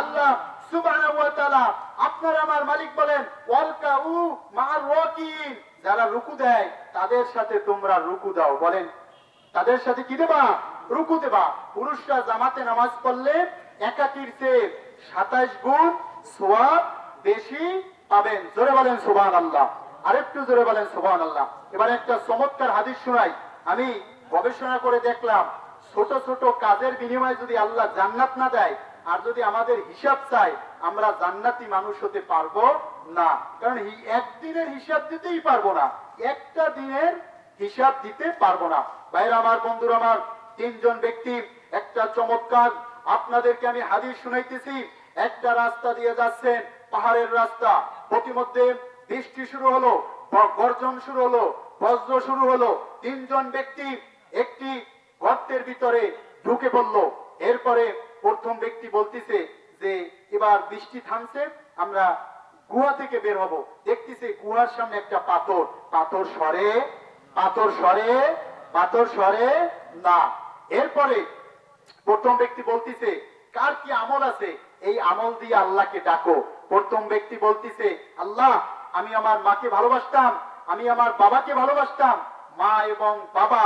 আল্লাহ আপনার আমার মালিক বলেন যারা রুকু দেয়, তাদের সাথে তোমরা রুকু দাও। বলেন, তাদের সাথে কি দেবা? রুকু দেবা। পুরুষরা জামাতে নামাজ পড়লে একাকির চেয়ে সাতাইশ গুণ সোয়াব বেশি পাবেন। জোরে বলেন সুবহান আল্লাহ আরেকটু জোরে বলেন সুবহান আল্লাহ এবার একটা চমৎকার হাদিস শোনাই। আমি গবেষণা করে দেখলাম, ছোট ছোট কাজের বিনিময়ে যদি আল্লাহ জান্নাত না দেয় আর যদি আমাদের হিসাব চাই, আমরা জান্নাতি মানুষ হতে পারব না। কারণ একদিনের হিসাব দিতেই পারব না। একটা দিনের হিসাব দিতে পারব না। বাইরে আমার, বন্ধুরা আমার, তিনজন ব্যক্তি, একটা চমৎকার, আপনাদেরকে আমি হাদিস শুনাইতেছি। একটা রাস্তা দিয়ে যাচ্ছেন, পাহাড়ের রাস্তা। প্রতিমধ্যে বৃষ্টি শুরু হলো গর্জন শুরু হলো, বজ্র শুরু হলো। তিনজন ব্যক্তি একটি গর্তের ভিতরে ঢুকে পড়ল। এরপরে প্রথম ব্যক্তি বলতেছে যে, এবার বৃষ্টি থামছে, আমরা গুহা থেকে বের হব। দেখতেছে গুহার সামনে একটা পাথর। পাথর সরে পাথর সরে পাথর সরে, না। এরপরে প্রথম ব্যক্তি বলতিছে, কার কি আমল আছে? এই আমল দিয়ে আল্লাহকে ডাকো। প্রথম ব্যক্তি বলতিছে, আল্লাহ, আমি আমার মাকে ভালোবাসতাম, আমি আমার বাবাকে ভালোবাসতাম। মা এবং বাবা,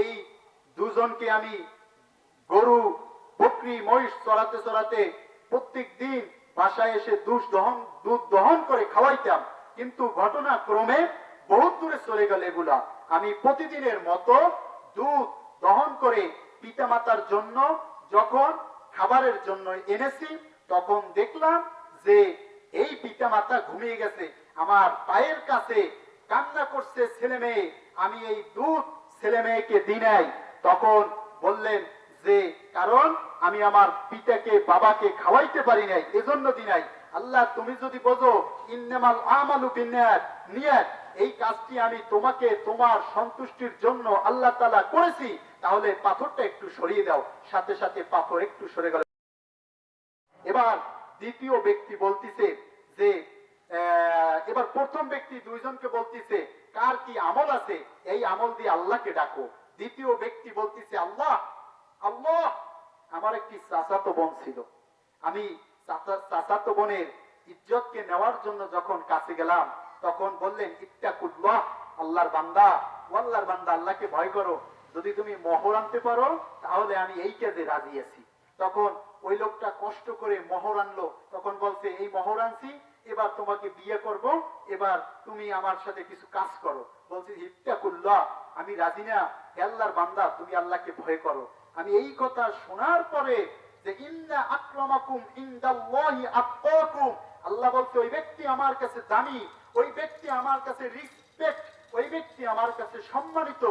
এই দুজনকে আমি গরু বকরি মহিষ চড়াতে চড়াতে প্রত্যেক দিন বাসায় এসে দুধ দহন দুধ দহন করে খাওয়াইতাম। কিন্তু ঘটনাক্রমে বহুত দূরে চলে গেল এগুলা। আমি প্রতিদিনের মতো দুধ দহন করে পিতামাতার জন্য যখন খাবারের জন্য এনেছি, তখন দেখলাম যে এই পিতামাতা ঘুমিয়ে গেছে। আমার পায়ের কাছে কান্না করছে ছেলে মেয়ে। আমি এই দুধ ছেলে মেয়েকে দিনাই তখন বললেন যে কারণ আমি আমার পিতাকে, বাবাকে খাওয়াইতে পারি নাই, এজন্য দিনাই আল্লাহ, তুমি যদি বোঝো, ইন্নামাল আমালু বিনিয়াত নিয়াত, এই কাজটি আমি তোমাকে তোমার সন্তুষ্টির জন্য আল্লাহ তাআলা করেছি, তাহলে পাথরটা একটু সরিয়ে দাও, সাথে সাথে পাথর একটু সরে গেল। এবার দ্বিতীয় ব্যক্তি বলতিছে যে এবার প্রথম ব্যক্তি দুইজনকে বলতিছে, কার কি আমল আছে? এই আমল দিয়ে আল্লাহকে ডাকো। দ্বিতীয় ব্যক্তি বলতিছে, আল্লাহ আল্লাহ আমার একটি চাচাতো বোন ছিল। আমি চাচা- চাচাতো বোনের ইজ্জতকে নেওয়ার জন্য যখন কাছে গেলাম, তখন বললেন, ইত্তাকুল্লাহ, আল্লাহর বান্দা, ও আল্লাহর বান্দা, আল্লাহকে ভয় করো। যদি তুমি মোহর আনতে পারো, তাহলে আমি এই কাজে রাজি আছি। তখন ওই লোকটা কষ্ট করে মোহর আনলো। তখন বলছে, এই মোহর আনছি, এবার তোমাকে বিয়ে করব, এবার তুমি আমার সাথে কিছু কাজ করো। বলছে, ইত্তাকুল্লাহ, আমি রাজি না। আল্লাহর বান্দা, তুমি আল্লাহকে ভয় করো। আমি এই কথা শোনার পরে যে, ইন্না আক্রমাকুম ইনদাল্লাহি আত্তাকুম আল্লাহ বলছে, ওই ব্যক্তি আমার কাছে দামি, ওই ব্যক্তি আমার কাছে রিসপেক্ট ওই ব্যক্তি আমার কাছে সম্মানিত,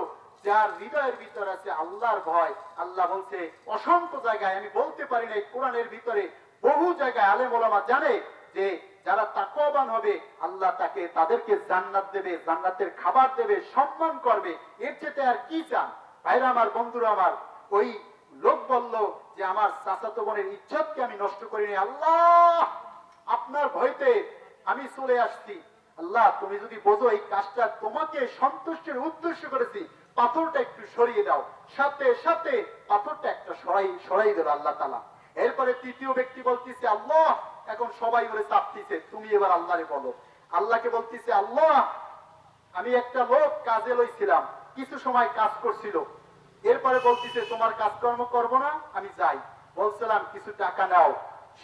যার হৃদয়ের ভিতর আছে আল্লাহর ভয়। আল্লাহ বলছে, অসংখ্য জায়গায় আমি বলতে পারি না কোরআনের ভিতরে বহু জায়গায় আলেম ওলামা জানে যে, যারা তাকওয়াবান হবে, আল্লাহ তাকে তাদেরকে জান্নাত দেবে, জান্নাতের খাবার দেবে, সম্মান করবে। এর চেয়ে আর কি চান? ভাইরা আমার, বন্ধুরা আমার ওই লোক বলল যে, আমার চাচাতো বোনের ইজ্জতকে আমি নষ্ট করিনি, আল্লাহ! আপনার ভয়তে আমি চলে আসছি। আল্লাহ, তুমি যদি বোঝো এই কাজটা তোমাকে সন্তুষ্টের উদ্দেশ্য করেছি, পাথরটা একটু সরিয়ে দাও। সাথে সাথে পাথরটা একটা সরাই সরাই দিল আল্লাহ তালা এরপরে তৃতীয় ব্যক্তি বলতেছে, আল্লাহ, এখন সবাই বলে চাপতিছে, তুমি এবার আল্লাহরে বলো। আল্লাহকে বলতেছে, আল্লাহ, আমি একটা লোক কাজে লইছিলাম, কিছু সময় কাজ করছিল। এরপরে বলতেছে, তোমার কাজকর্ম করব না, আমি যাই। বলছিলাম, কিছু টাকা নাও।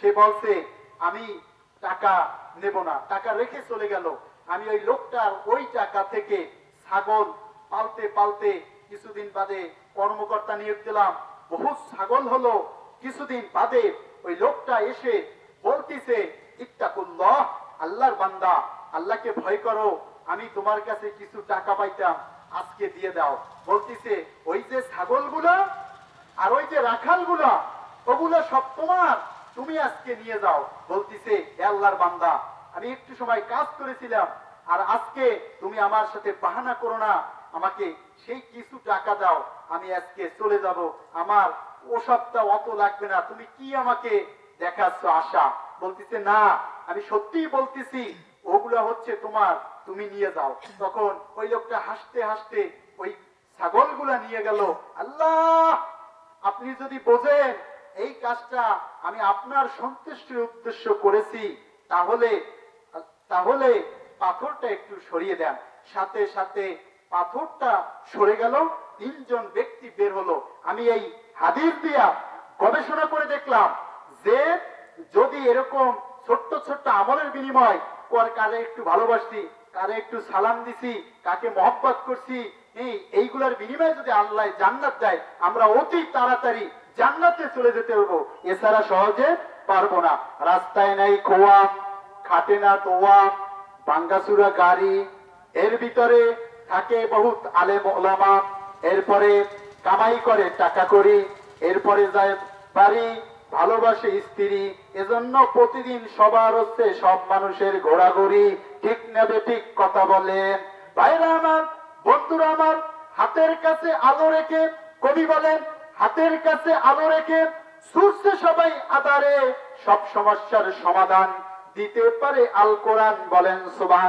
সে বলছে, আমি টাকা নেব না, টাকা রেখে চলে গেল। আমি ওই লোকটার ওই টাকা থেকে ছাগল পালতে পালতে কিছুদিন বাদে কর্মকর্তা নিয়োগ দিলাম। বহু ছাগল হলো। কিছুদিন বাদে ওই লোকটা এসে বলতিছে, ইত্তাকুল্লাহ, আল্লাহর বান্দা, আল্লাহকে ভয় করো, আমি তোমার কাছে কিছু টাকা পাইতাম, আজকে দিয়ে দাও। বলতিছে, ওই যে ছাগলগুলো আর ওই যে রাখালগুলো, ওগুলো সব তোমার। তুমি আজকে নিয়ে যাও। বলতিছে আল্লাহর বান্দা, আমি একটু সময় কাজ করেছিলাম, আর আজকে তুমি আমার সাথে বাহানা করো না। আমাকে সেই কিছু টাকা দাও, আমি আজকে চলে যাব। আমার ওসবটা অত লাগবে না, তুমি কি আমাকে দেখাচ্ছ আশা? বলতেছে, না, আমি সত্যিই বলতেছি, ওগুলা হচ্ছে তোমার, তুমি নিয়ে যাও। তখন ওই লোকটা হাসতে হাসতে ওই ছাগলগুলা নিয়ে গেল। আল্লাহ, আপনি যদি বোঝেন এই কাজটা আমি আপনার সন্তুষ্টির উদ্দেশ্য করেছি, তাহলে তাহলে পাথরটা একটু সরিয়ে দেন। সাথে সাথে পাথরটা সরে গেল, তিনজন ব্যক্তি বের হলো। আমি এই হাদিস দিয়া গবেষণা করে দেখলাম যে যদি এরকম ছোট্ট ছোট্ট আমলের বিনিময়, কর কারে একটু ভালোবাসছি কারে একটু সালাম দিছি, কাকে মহব্বত করছি এই, এইগুলোর বিনিময়ে যদি আল্লাহ জান্নাত দেয়, আমরা অতি তাড়াতাড়ি জান্নাতে চলে যেতে পারব এছাড়া সহজে পারব না। রাস্তায় নাই খোয়া, খাটে না তোয়া বাঙ্গাসুরা গাড়ি, এর ভিতরে থাকে বহুত আলেম ওলামা, এরপরে কামাই করে টাকা করি, এরপরে যায় বাড়ি, ভালোবাসে স্ত্রী, এজন্য প্রতিদিন সবার হচ্ছে সব মানুষের ঘোরাঘুরি, ঠিক নেবে ঠিক কথা বলেন। ভাইরা আমার বন্ধুরা আমার, হাতের কাছে আলো রেখে কবি বলেন, হাতের কাছে আলো রেখে সুরছে সবাই আদারে সব সমস্যার সমাধান দিতে পারে আল কোরআন বলেন সুবাহ